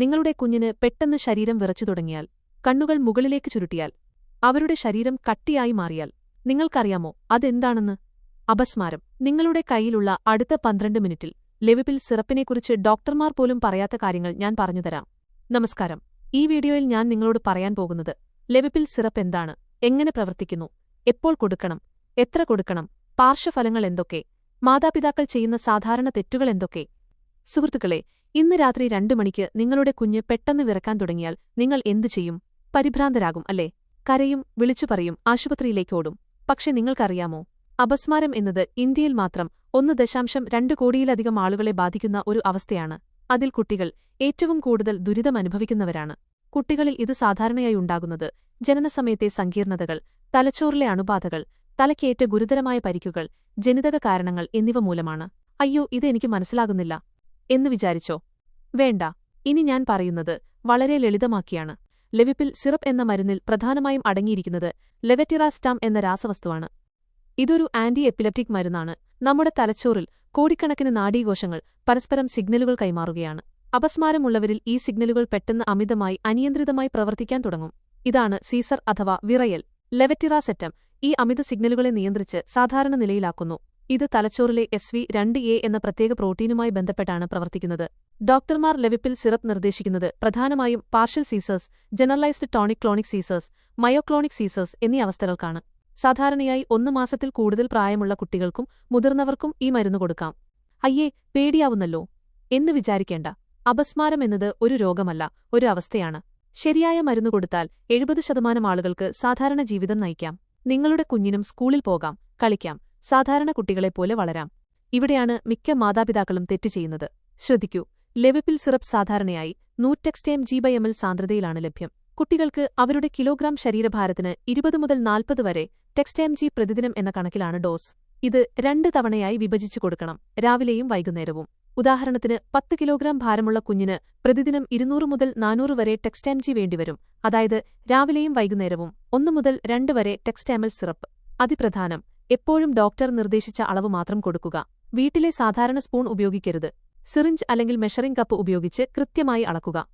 നിങ്ങളുടെ കുഞ്ഞിന് പെട്ടെന്ന് ശരീരം വിറച്ചു തുടങ്ങിയാൽ കണ്ണുകൾ മുകളിലേക്ക് ചുരുട്ടിയാൽ അവരുടെ ശരീരം കട്ടിയായി മാറിയാൽ നിങ്ങൾക്കറിയാമോ അതെന്താണെന്ന്? അപസ്മാരം. നിങ്ങളുടെ കയ്യിലുള്ള അടുത്ത പന്ത്രണ്ട് മിനിറ്റിൽ ലെവിപ്പിൽ സിറപ്പിനെക്കുറിച്ച് ഡോക്ടർമാർ പോലും പറയാത്ത കാര്യങ്ങൾ ഞാൻ പറഞ്ഞുതരാം നമസ്കാരം. ഈ വീഡിയോയിൽ ഞാൻ നിങ്ങളോട് പറയാൻ പോകുന്നത് ലെവിപ്പിൽ സിറപ്പ് എന്താണ് എങ്ങനെ പ്രവർത്തിക്കുന്നു എപ്പോൾ കൊടുക്കണം എത്ര കൊടുക്കണം പാർശ്വഫലങ്ങൾ എന്തൊക്കെ മാതാപിതാക്കൾ ചെയ്യുന്ന സാധാരണ തെറ്റുകൾ എന്തൊക്കെ? സുഹൃത്തുക്കളെ ഇന്ന് രാത്രി രണ്ടു മണിക്ക് നിങ്ങളുടെ കുഞ്ഞ് പെട്ടെന്ന് വിറക്കാൻ തുടങ്ങിയാൽ നിങ്ങൾ എന്തു ചെയ്യും? പരിഭ്രാന്തരാകും അല്ലേ? കരയും വിളിച്ചു പറയും ആശുപത്രിയിലേക്ക് ഓടും. പക്ഷെ നിങ്ങൾക്കറിയാമോ? അപസ്മാരം എന്നത് ഇന്ത്യയിൽ മാത്രം ഒന്ന് ദശാംശം രണ്ട് കോടിയിലധികം ആളുകളെ ബാധിക്കുന്ന ഒരു അവസ്ഥയാണ്. അതിൽ കുട്ടികൾ ഏറ്റവും കൂടുതൽ ദുരിതമനുഭവിക്കുന്നവരാണ് കുട്ടികളിൽ ഇത് സാധാരണയായി ഉണ്ടാകുന്നത് ജനനസമയത്തെ സങ്കീർണതകൾ തലച്ചോറിലെ അണുബാധകൾ തലക്കേറ്റ ഗുരുതരമായ പരിക്കുകൾ ജനിതക കാരണങ്ങൾ എന്നിവ മൂലമാണ്. അയ്യോ ഇതെനിക്ക് മനസ്സിലാകുന്നില്ല. എന്ന് വിചാരിച്ചോ? വേണ്ട ഇനി ഞാൻ പറയുന്നത് വളരെ ലളിതമാക്കിയാണ്. ലെവിപ്പിൽ സിറപ്പ് എന്ന മരുന്നിൽ പ്രധാനമായും അടങ്ങിയിരിക്കുന്നത് ലെവറ്റിറാസ്റ്റാം എന്ന രാസവസ്തുവാണ്. ഇതൊരു ആന്റി എപ്പിലപ്റ്റിക് മരുന്നാണ്. നമ്മുടെ തലച്ചോറിൽ കോടിക്കണക്കിന് നാഡീകോശങ്ങൾ പരസ്പരം സിഗ്നലുകൾ കൈമാറുകയാണ്. അപസ്മാരമുള്ളവരിൽ ഈ സിഗ്നലുകൾ പെട്ടെന്ന് അമിതമായി അനിയന്ത്രിതമായി പ്രവർത്തിക്കാൻ തുടങ്ങും. ഇതാണ് സീസർ അഥവാ വിറയൽ. ലെവറ്റിറാസെറ്റം ഈ അമിത സിഗ്നലുകളെ നിയന്ത്രിച്ച് സാധാരണ നിലയിലാക്കുന്നു. ഇത് തലച്ചോറിലെ എസ് വി രണ്ട് എ എന്ന പ്രത്യേക പ്രോട്ടീനുമായി ബന്ധപ്പെട്ടാണ് പ്രവർത്തിക്കുന്നത്. ഡോക്ടർമാർ ലെവിപ്പിൽ സിറപ്പ് നിർദ്ദേശിക്കുന്നത് പ്രധാനമായും partial seizures generalised tonic clonic seizures myoclonic seizures എന്നീ അവസ്ഥകൾക്കാണ്. സാധാരണയായി ഒന്ന് മാസത്തിൽ കൂടുതൽ പ്രായമുള്ള കുട്ടികൾക്കും മുതിർന്നവർക്കും ഈ മരുന്ന് കൊടുക്കാം. അയ്യേ പേടിയാവുന്നല്ലോ. എന്ന് വിചാരിക്കേണ്ട. അപസ്മാരം എന്നത് ഒരു രോഗമല്ല ഒരു അവസ്ഥയാണ്. ശരിയായ മരുന്ന് കൊടുത്താൽ എഴുപത് ശതമാനം ആളുകൾക്ക് സാധാരണ ജീവിതം നയിക്കാം. നിങ്ങളുടെ കുഞ്ഞിനും സ്കൂളിൽ പോകാം കളിക്കാം സാധാരണ കുട്ടികളെപ്പോലെ വളരാം. ഇവിടെയാണ് മിക്ക മാതാപിതാക്കളും തെറ്റ് ചെയ്യുന്നത്. ശ്രദ്ധിക്കൂ ലെവിപ്പിൽ സിറപ്പ് സാധാരണയായി നൂറ്റെക്സ്റ്റേം ജി ബൈ എം എൽ സാന്ദ്രതയിലാണ് ലഭ്യം. കുട്ടികൾക്ക് അവരുടെ കിലോഗ്രാം ശരീരഭാരത്തിന് ഇരുപത് മുതൽ നാൽപ്പത് വരെ ടെക്സ്റ്റേം ജി പ്രതിദിനം എന്ന കണക്കിലാണ് ഡോസ്. ഇത് രണ്ട് തവണയായി വിഭജിച്ചു കൊടുക്കണം രാവിലെയും വൈകുന്നേരവും. ഉദാഹരണത്തിന് പത്ത് കിലോഗ്രാം ഭാരമുള്ള കുഞ്ഞിന് പ്രതിദിനം ഇരുന്നൂറ് മുതൽ നാനൂറ് വരെ ടെക്സ്റ്റാം ജി വേണ്ടിവരും. അതായത് രാവിലെയും വൈകുന്നേരവും ഒന്നു മുതൽ രണ്ട് വരെ ടെക്സ്റ്റാമൽ സിറപ്പ്. അതിപ്രധാനം എപ്പോഴും ഡോക്ടർ നിർദ്ദേശിച്ച അളവ് മാത്രം കൊടുക്കുക. വീട്ടിലെ സാധാരണ സ്പൂൺ ഉപയോഗിക്കരുത്. സിറിഞ്ച് അല്ലെങ്കിൽ മെഷറിംഗ് കപ്പ് ഉപയോഗിച്ച് കൃത്യമായി അളക്കുക.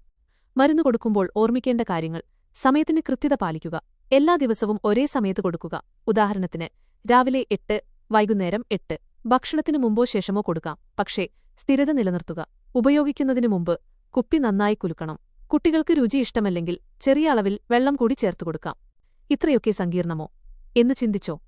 മരുന്ന് കൊടുക്കുമ്പോൾ ഓർമ്മിക്കേണ്ട കാര്യങ്ങൾ. സമയത്തിന് കൃത്യത പാലിക്കുക. എല്ലാ ദിവസവും ഒരേ സമയത്ത് കൊടുക്കുക. ഉദാഹരണത്തിന് രാവിലെ എട്ട് വൈകുന്നേരം എട്ട്. ഭക്ഷണത്തിനു മുമ്പോ ശേഷമോ കൊടുക്കാം. പക്ഷേ സ്ഥിരത നിലനിർത്തുക. ഉപയോഗിക്കുന്നതിനു മുമ്പ് കുപ്പി നന്നായി കുലുക്കണം. കുട്ടികൾക്ക് രുചി ഇഷ്ടമല്ലെങ്കിൽ ചെറിയ അളവിൽ വെള്ളം കൂടി ചേർത്തു കൊടുക്കാം. ഇത്രയൊക്കെ സങ്കീർണമോ? എന്ന് ചിന്തിച്ചോ?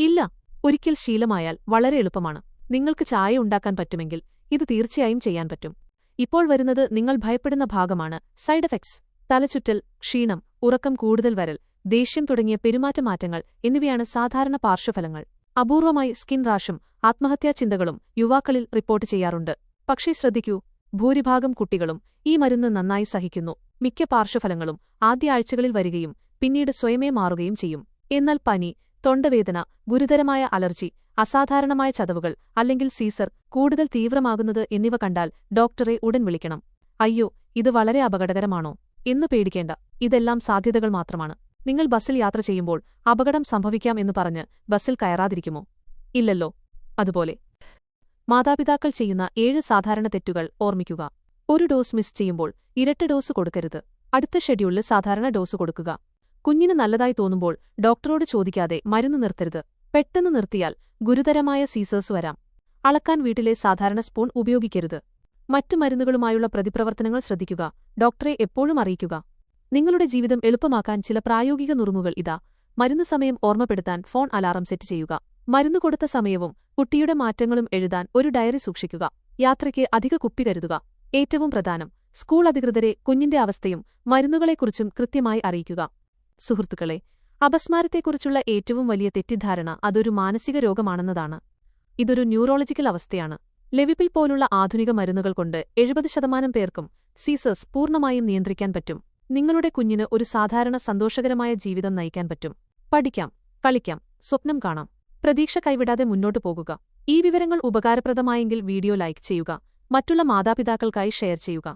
ഇല്ല ഒരിക്കൽ ശീലമായാൽ വളരെ എളുപ്പമാണ്. നിങ്ങൾക്ക് ചായ ഉണ്ടാക്കാൻ പറ്റുമെങ്കിൽ ഇത് തീർച്ചയായും ചെയ്യാൻ പറ്റും. ഇപ്പോൾ വരുന്നത് നിങ്ങൾ ഭയപ്പെടുന്ന ഭാഗമാണ്. സൈഡ് എഫക്ട്സ് തലചുറ്റൽ ക്ഷീണം ഉറക്കം കൂടുതൽ വരൽ ദേഷ്യം തുടങ്ങിയ പെരുമാറ്റമാറ്റങ്ങൾ എന്നിവയാണ് സാധാരണ പാർശ്വഫലങ്ങൾ. അപൂർവമായി സ്കിൻ റാഷും ആത്മഹത്യാ ചിന്തകളും യുവാക്കളിൽ റിപ്പോർട്ട് ചെയ്യാറുണ്ട്. പക്ഷേ ശ്രദ്ധിക്കൂ ഭൂരിഭാഗം കുട്ടികളും ഈ മരുന്ന് നന്നായി സഹിക്കുന്നു. മിക്ക പാർശ്വഫലങ്ങളും ആദ്യ ആഴ്ചകളിൽ വരികയും പിന്നീട് സ്വയമേ മാറുകയും ചെയ്യും. എന്നാൽ പനി തൊണ്ടവേദന ഗുരുതരമായ അലർജി അസാധാരണമായ ചതവുകൾ അല്ലെങ്കിൽ സീസർ കൂടുതൽ തീവ്രമാകുന്നത് എന്നിവ കണ്ടാൽ ഡോക്ടറെ ഉടൻ വിളിക്കണം. അയ്യോ ഇത് വളരെ അപകടകരമാണോ? എന്നു പേടിക്കേണ്ട. ഇതെല്ലാം സാധ്യതകൾ മാത്രമാണ്. നിങ്ങൾ ബസ്സിൽ യാത്ര ചെയ്യുമ്പോൾ അപകടം സംഭവിക്കാം എന്ന് പറഞ്ഞ് ബസ്സിൽ കയറാതിരിക്കുമോ? ഇല്ലല്ലോ. അതുപോലെ. മാതാപിതാക്കൾ ചെയ്യുന്ന ഏഴ് സാധാരണ തെറ്റുകൾ ഓർമ്മിക്കുക. ഒരു ഡോസ് മിസ് ചെയ്യുമ്പോൾ ഇരട്ട ഡോസ് കൊടുക്കരുത്. അടുത്ത ഷെഡ്യൂളിൽ സാധാരണ ഡോസ് കൊടുക്കുക. കുഞ്ഞിന് നല്ലതായി തോന്നുമ്പോൾ ഡോക്ടറോട് ചോദിക്കാതെ മരുന്ന് നിർത്തരുത്. പെട്ടെന്ന് നിർത്തിയാൽ ഗുരുതരമായ സീസേഴ്സ് വരാം. അളക്കാൻ വീട്ടിലെ സാധാരണ സ്പൂൺ ഉപയോഗിക്കരുത്. മറ്റു മരുന്നുകളുമായുള്ള പ്രതിപ്രവർത്തനങ്ങൾ ശ്രദ്ധിക്കുക. ഡോക്ടറെ എപ്പോഴും അറിയിക്കുക. നിങ്ങളുടെ ജീവിതം എളുപ്പമാക്കാൻ ചില പ്രായോഗിക നുറുങ്ങുകൾ ഇതാ. മരുന്ന് സമയം ഓർമ്മപ്പെടുത്താൻ ഫോൺ അലാറം സെറ്റ് ചെയ്യുക. മരുന്ന് കൊടുത്ത സമയവും കുട്ടിയുടെ മാറ്റങ്ങളും എഴുതാൻ ഒരു ഡയറി സൂക്ഷിക്കുക. യാത്രയ്ക്ക് അധിക കുപ്പി കരുതുക. ഏറ്റവും പ്രധാനം സ്കൂൾ അധികൃതരെ കുഞ്ഞിന്റെ അവസ്ഥയും മരുന്നുകളെക്കുറിച്ചും കൃത്യമായി അറിയിക്കുക. സുഹൃത്തുക്കളെ അപസ്മാരത്തെക്കുറിച്ചുള്ള ഏറ്റവും വലിയ തെറ്റിദ്ധാരണ അതൊരു മാനസിക രോഗമാണെന്നതാണ്. ഇതൊരു ന്യൂറോളജിക്കൽ അവസ്ഥയാണ്. ലെവിപ്പിൽ പോലുള്ള ആധുനിക മരുന്നുകൾ കൊണ്ട് എഴുപത് ശതമാനം പേർക്കും സീസസ് പൂർണമായും നിയന്ത്രിക്കാൻ പറ്റും. നിങ്ങളുടെ കുഞ്ഞിന് ഒരു സാധാരണ സന്തോഷകരമായ ജീവിതം നയിക്കാൻ പറ്റും. പഠിക്കാം കളിക്കാം സ്വപ്നം കാണാം. പ്രതീക്ഷ കൈവിടാതെ മുന്നോട്ടു പോകുക. ഈ വിവരങ്ങൾ ഉപകാരപ്രദമായെങ്കിൽ വീഡിയോ ലൈക്ക് ചെയ്യുക. മറ്റുള്ള മാതാപിതാക്കൾക്കായി ഷെയർ ചെയ്യുക.